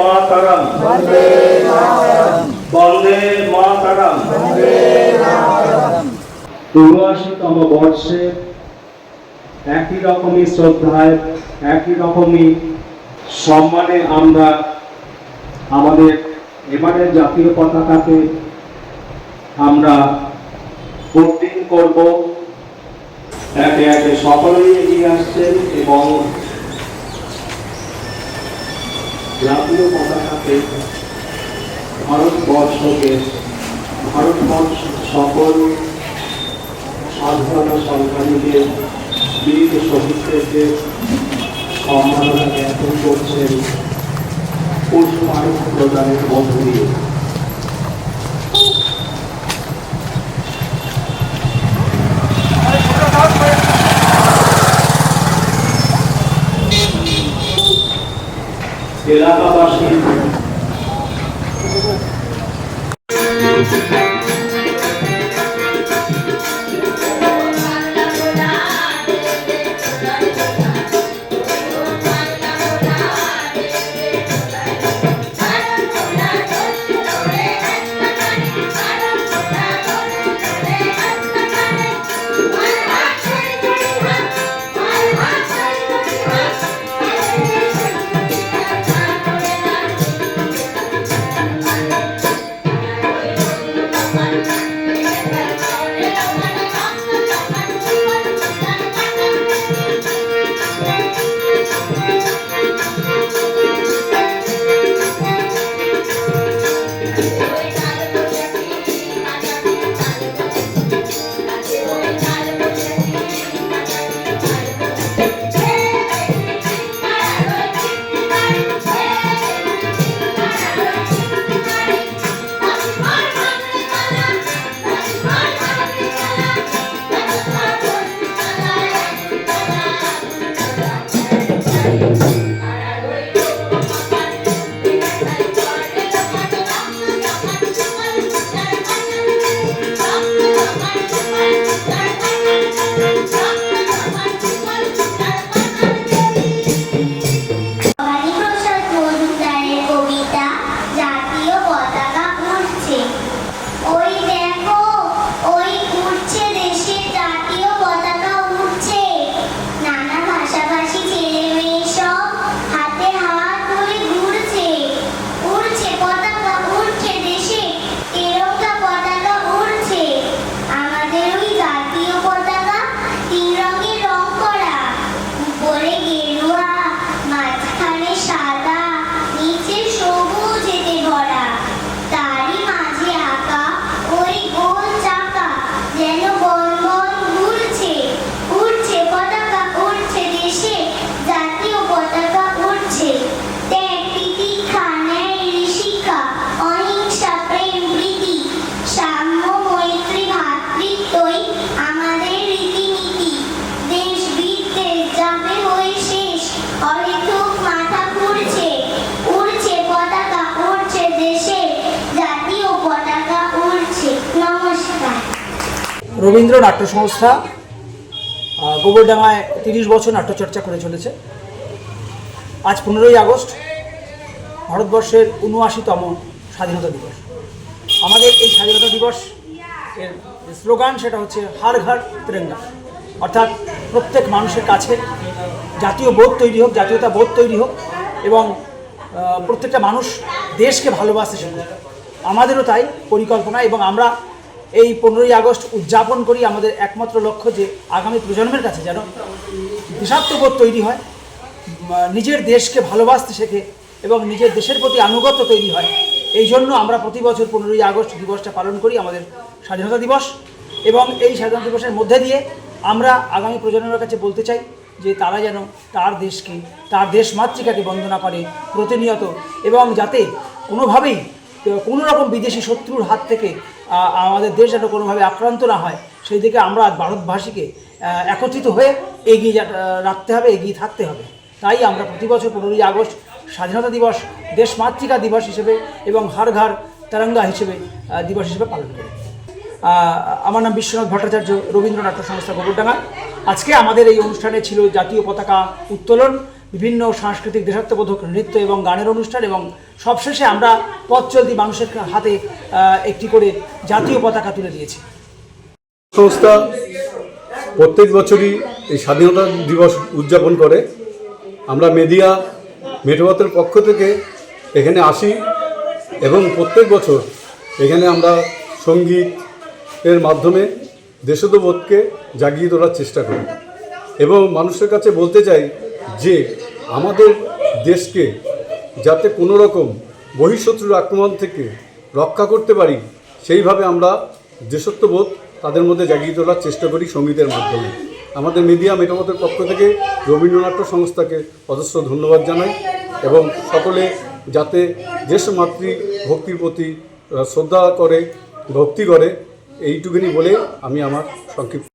মাতারাম। বন্দে মাতারাম। উনআশিতম বর্ষে একই রকমই শ্রদ্ধায়, একই রকমই সম্মানে আমরা আমাদের এবারের জাতীয় পতাকাকে আমরা করব। একে একে সকলেই এগিয়ে আসছেন এবং জাতীয় পতাকাকে ভারতবর্ষকে, ভারতবর্ষ সকল সাধারণ সংখ্যালীদের বীর শহীদদেরকে সম্মাননা জ্ঞাপন করছেন। পুষ্পায়ন প্রদানের মধ্য দিয়ে। এলাকাবাসী রবীন্দ্র নাট্য সংস্থা আহ, গোবরডাঙ্গায় তিরিশ বছর নাট্যচর্চা করে চলেছে। আজ পনেরোই আগস্ট ভারতবর্ষের উনআশিতম স্বাধীনতা দিবস। আমাদের এই স্বাধীনতা দিবস এর স্লোগান সেটা হচ্ছে হার ঘর তিরঙ্গা। অর্থাৎ প্রত্যেক মানুষের কাছে জাতীয় বোধ তৈরি হোক জাতীয়তা বোধ তৈরি হোক এবং প্রত্যেকটা মানুষ দেশকে ভালোবাসতে শিখুক আমাদেরও তাই পরিকল্পনা এবং আমরা এই পনেরোই আগস্ট উদযাপন করি আমাদের একমাত্র লক্ষ্য যে আগামী প্রজন্মের কাছে যেন দেশাত্মবোধ তৈরি হয় নিজের দেশকে ভালোবাসতে শেখে এবং নিজের দেশের প্রতি আনুগত্য তৈরি হয়। এই জন্য আমরা প্রতি বছর পনেরোই আগস্ট দিবসটা পালন করি আমাদের স্বাধীনতা দিবস এবং এই স্বাধীনতা দিবসের মধ্যে দিয়ে আমরা আগামী প্রজন্মের কাছে বলতে চাই যে তারা যেন তার দেশকে, তার দেশ মাতৃকাকে বন্দনা করে প্রতিনিয়ত এবং যাতে কোনোভাবেই, কোনো রকম বিদেশি শত্রুর হাত থেকে আমাদের দেশ যেন কোনোভাবে আক্রান্ত না হয়, সেই দিকে আমরা ভারতবাসীকে একত্রিত হয়ে এগিয়ে রাখতে হবে, এগিয়ে থাকতে হবে। তাই আমরা প্রতি বছর পনেরোই আগস্ট স্বাধীনতা দিবস দেশ মাতৃকা দিবস হিসেবে এবং হার ঘর তেরঙ্গা হিসেবে দিবস হিসেবে পালন করি। আমার নাম বিশ্বনাথ ভট্টাচার্য রবীন্দ্র নাট্য সংস্থা গোবরডাঙ্গা। আজকে আমাদের এই অনুষ্ঠানে ছিল জাতীয় পতাকা উত্তোলন বিভিন্ন সাংস্কৃতিক, দেশাত্মবোধক নৃত্য এবং গানের অনুষ্ঠান এবং সবশেষে আমরা পথ চলতি মানুষের হাতে একটি করে জাতীয় পতাকা তুলে দিয়েছি। সংস্থা প্রত্যেক বছরই এই স্বাধীনতা দিবস উদযাপন করে। আমরা মেদিয়া মেট্রোপথের পক্ষ থেকে এখানে আসি এবং প্রত্যেক বছর এখানে আমরা সংগীত এর মাধ্যমে দেশোদ্বোধকে জাগিয়ে তোলার চেষ্টা করি। এবং মানুষের কাছে বলতে চাই যে আমাদের দেশকে যাতে কোনো রকম বহিঃশত্রুর আক্রমণ থেকে রক্ষা করতে পারি, সেইভাবে আমরা দেশত্ববোধ তাদের মধ্যে জাগিয়ে তোলার চেষ্টা করি সঙ্গীতের মাধ্যমে। আমাদের মিডিয়া মেটামতের পক্ষ থেকে রবীন্দ্রনাট্য সংস্থাকে অজস্র ধন্যবাদ জানাই এবং সকলে যাতে দেশ মাতৃ ভক্তির প্রতি শ্রদ্ধা করে, ভক্তি করে, এইটুকুনি বলে আমি আমার সংক্ষিপ্ত